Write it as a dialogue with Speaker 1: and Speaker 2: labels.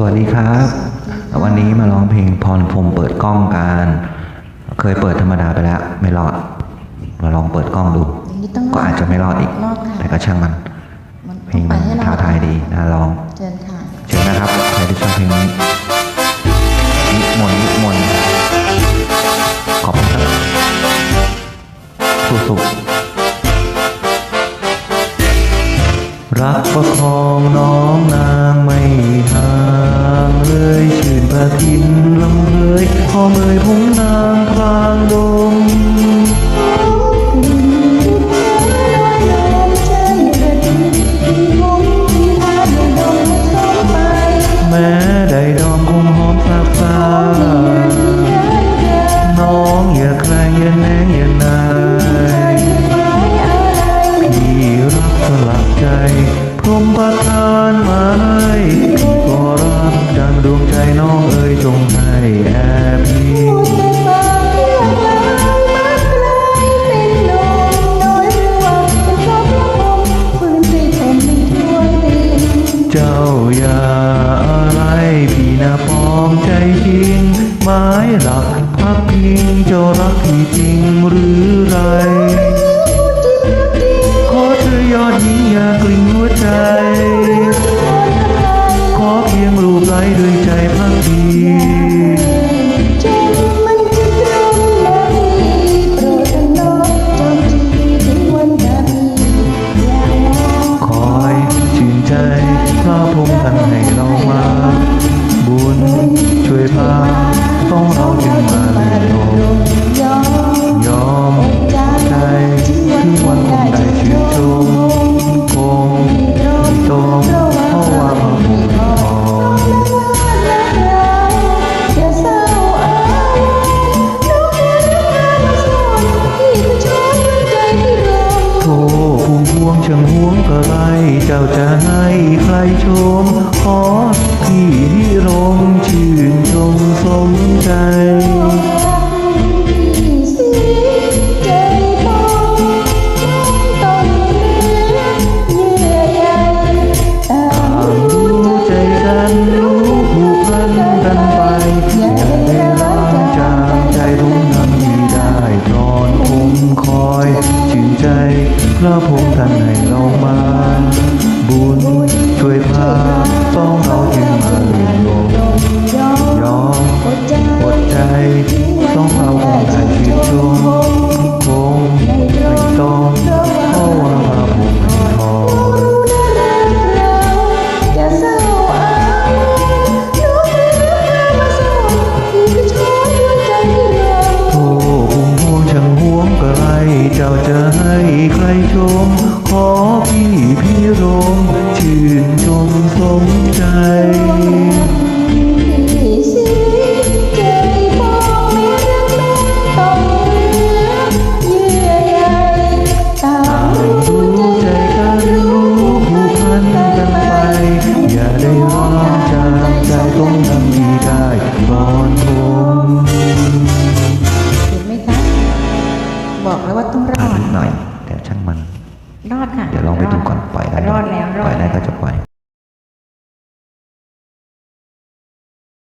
Speaker 1: สวัสดีครับ วันนี้มาร้องเพลงพรพรหมเปิดกล้องกันเคยเปิดธรรมดาไปแล้ว ไม่รอด มาลองเปิดกล้องดู
Speaker 2: อย่างนี้ต้อง
Speaker 1: ก็อาจจะไม่รอดอีก
Speaker 2: รอดค่ะ
Speaker 1: แต่ก็ช่างมัน
Speaker 2: มัน
Speaker 1: เพลง
Speaker 2: ไป
Speaker 1: มัน
Speaker 2: ให้เรา
Speaker 1: ท้าทายดี รักประคองน้องนางไม่ห่างเลยชื่นประทินลำเลยพอเมยพุงนางพรางดงแม้ได้ดอมคงหอมซาบซาน้องอย่าแคลงอย่าแนงอย่านายพี่รักสลักใจ จ้าอย่าอะไรพี่นะปลอมใจจริงหมายหลักพักพิงเจ้ารักพี่จริงหรือไรขอเธอยอดหญิงอย่ากลิ่นหัวใจ ขอเพียงรูปไล้ด้วยใจพักดี ชม ขอพี่พี่รมชื่นชมสม รอดค่ะเดี๋ยวลองไป
Speaker 2: ดูก่อนปล่อยได้ร
Speaker 1: อดแล้วปล่อยได้ก็จะปล่อย